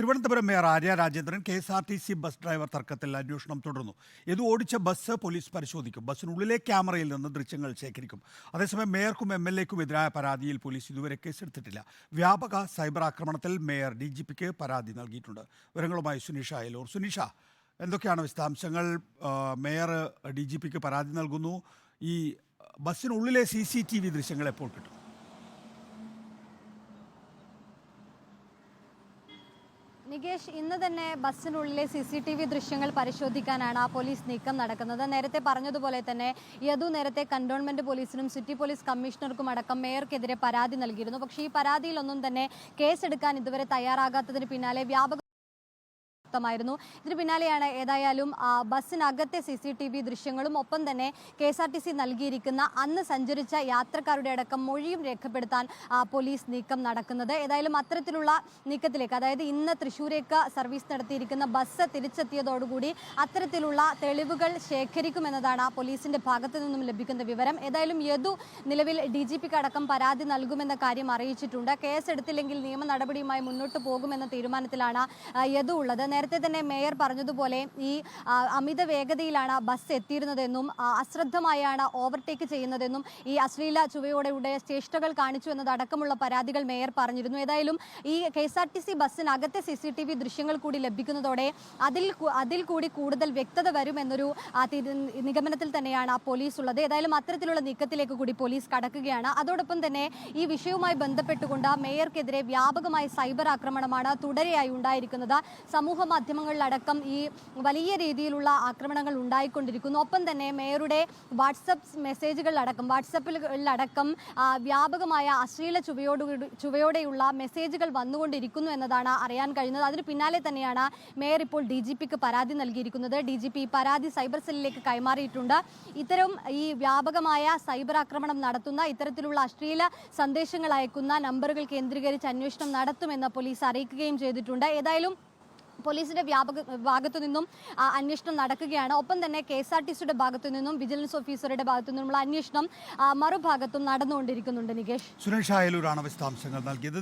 Thiruvananthapuram mayor Arya Rajendran K S R T C bus driver തർക്കത്തിൽ അന്വേഷണം തുടർന്നു. ഇത് ഓടിച്ച ബസ് പോലീസ് പരിശോധിക്കും. ബസ്സിനുള്ളിലെ ക്യാമറയിൽ നിന്ന് ദൃശ്യങ്ങൾ ശേഖരിക്കും. അതേസമയം മേയർക്കും എം എൽ എക്കും എതിരായ പരാതിയിൽ പോലീസ് ഇതുവരെ കേസെടുത്തിട്ടില്ല. വ്യാപക സൈബർ ആക്രമണത്തിൽ മേയർ ഡി ജി പിക്ക് പരാതി നൽകിയിട്ടുണ്ട്. വിവരങ്ങളുമായി സുനിഷ അയലൂർ. സുനിഷ എന്തൊക്കെയാണ് വിശദാംശങ്ങൾ? മേയർ ഡി ജി പിക്ക് പരാതി നൽകുന്നു. ഈ ബസ്സിനുള്ളിലെ സി സി ടി വി ദൃശ്യങ്ങൾ എപ്പോൾ കിട്ടും? നികേഷ് ഇന്ന് തന്നെ ബസ്സിനുള്ളിലെ സി സി ടി വി ദൃശ്യങ്ങൾ പരിശോധിക്കാനാണ് ആ പോലീസ് നീക്കം നടക്കുന്നത്. നേരത്തെ പറഞ്ഞതുപോലെ തന്നെ യദു നേരത്തെ കന്റോൺമെന്റ് പോലീസിനും സിറ്റി പോലീസ് കമ്മീഷണർക്കും അടക്കം മേയർക്കെതിരെ പരാതി നൽകിയിരുന്നു. പക്ഷേ ഈ പരാതിയിലൊന്നും തന്നെ കേസെടുക്കാൻ ഇതുവരെ തയ്യാറാകാത്തതിന് പിന്നാലെ വ്യാപക ായിരുന്നു ഇതിന് പിന്നാലെയാണ് ഏതായാലും ബസ്സിനകത്തെ സി സി ടി വി ദൃശ്യങ്ങളും ഒപ്പം തന്നെ K S R T C നൽകിയിരിക്കുന്ന അന്ന് സഞ്ചരിച്ച യാത്രക്കാരുടെ അടക്കം മൊഴിയും രേഖപ്പെടുത്താൻ പോലീസ് നീക്കം നടക്കുന്നത്. ഏതായാലും അത്തരത്തിലുള്ള നീക്കത്തിലേക്ക് അതായത് ഇന്ന് തൃശ്ശൂരേക്ക് സർവീസ് നടത്തിയിരിക്കുന്ന ബസ് തിരിച്ചെത്തിയതോടുകൂടി അത്തരത്തിലുള്ള തെളിവുകൾ ശേഖരിക്കുമെന്നതാണ് പോലീസിന്റെ ഭാഗത്തു നിന്നും ലഭിക്കുന്ന വിവരം. ഏതായാലും യദു നിലവിൽ ഡി ജി പിക്ക് അടക്കം പരാതി നൽകുമെന്ന കാര്യം അറിയിച്ചിട്ടുണ്ട്. കേസ് എടുത്തില്ലെങ്കിൽ നിയമ നടപടിയുമായി മുന്നോട്ട് പോകുമെന്ന തീരുമാനത്തിലാണ് യദു ഉള്ളത്. നേരത്തെ തന്നെ മേയർ പറഞ്ഞതുപോലെ ഈ അമിത വേഗതയിലാണ് ബസ് എത്തിയിരുന്നതെന്നും അശ്രദ്ധമായാണ് ഓവർടേക്ക് ചെയ്യുന്നതെന്നും ഈ അശ്ലീല ചുവയോടെ ചേഷ്ടകൾ കാണിച്ചു എന്നതടക്കമുള്ള പരാതികൾ മേയർ പറഞ്ഞിരുന്നു. ഏതായാലും ഈ K S R T C ബസ്സിനകത്തെ C C T V ദൃശ്യങ്ങൾ കൂടി ലഭിക്കുന്നതോടെ അതിൽ അതിൽ കൂടി കൂടുതൽ വ്യക്തത വരുമെന്നൊരു നിഗമനത്തിൽ തന്നെയാണ് പോലീസ് ഉള്ളത്. ഏതായാലും അത്തരത്തിലുള്ള നീക്കത്തിലേക്ക് കൂടി പോലീസ് കടക്കുകയാണ്. അതോടൊപ്പം തന്നെ ഈ വിഷയവുമായി ബന്ധപ്പെട്ടുകൊണ്ട് മേയർക്കെതിരെ വ്യാപകമായ സൈബർ ആക്രമണമാണ് തുടരെയായി ഉണ്ടായിരിക്കുന്നത്. സമൂഹ മാധ്യമങ്ങളിലടക്കം ഈ വലിയ രീതിയിലുള്ള ആക്രമണങ്ങൾ ഉണ്ടായിക്കൊണ്ടിരിക്കുന്നു. ഒപ്പം തന്നെ മേയറുടെ വാട്സപ്പ് മെസ്സേജുകളിലടക്കം വാട്സപ്പിലടക്കം വ്യാപകമായ അശ്ലീല ചുവയോട് ചുവയോടെയുള്ള മെസ്സേജുകൾ വന്നുകൊണ്ടിരിക്കുന്നു എന്നതാണ് അറിയാൻ കഴിഞ്ഞത് അതിന് പിന്നാലെ തന്നെയാണ് മേയർ ഇപ്പോൾ ഡി ജി പിക്ക് പരാതി നൽകിയിരിക്കുന്നത്. ഡി ജി പി പരാതി സൈബർ സെല്ലിലേക്ക് കൈമാറിയിട്ടുണ്ട്. ഇത്തരം ഈ വ്യാപകമായ സൈബർ ആക്രമണം നടത്തുന്ന ഇത്തരത്തിലുള്ള അശ്ലീല സന്ദേശങ്ങൾ അയക്കുന്ന നമ്പറുകൾ കേന്ദ്രീകരിച്ച് അന്വേഷണം നടത്തുമെന്ന് പോലീസ് അറിയിക്കുകയും ചെയ്തിട്ടുണ്ട്. ഏതായാലും പോലീസിന്റെ വ്യാപക ഭാഗത്തു നിന്നും അന്വേഷണം നടക്കുകയാണ്. ഒപ്പം തന്നെ കെ എസ് ആർ ടി സിയുടെ ഭാഗത്തു നിന്നും വിജിലൻസ് ഓഫീസറുടെ ഭാഗത്തു നിന്നുമുള്ള അന്വേഷണം മറുഭാഗത്തും നടന്നുകൊണ്ടിരിക്കുന്നുണ്ട് നികേഷ്. സുരേഷ് ആയലൂരാണ് വിശദാംശങ്ങൾ നൽകിയത്.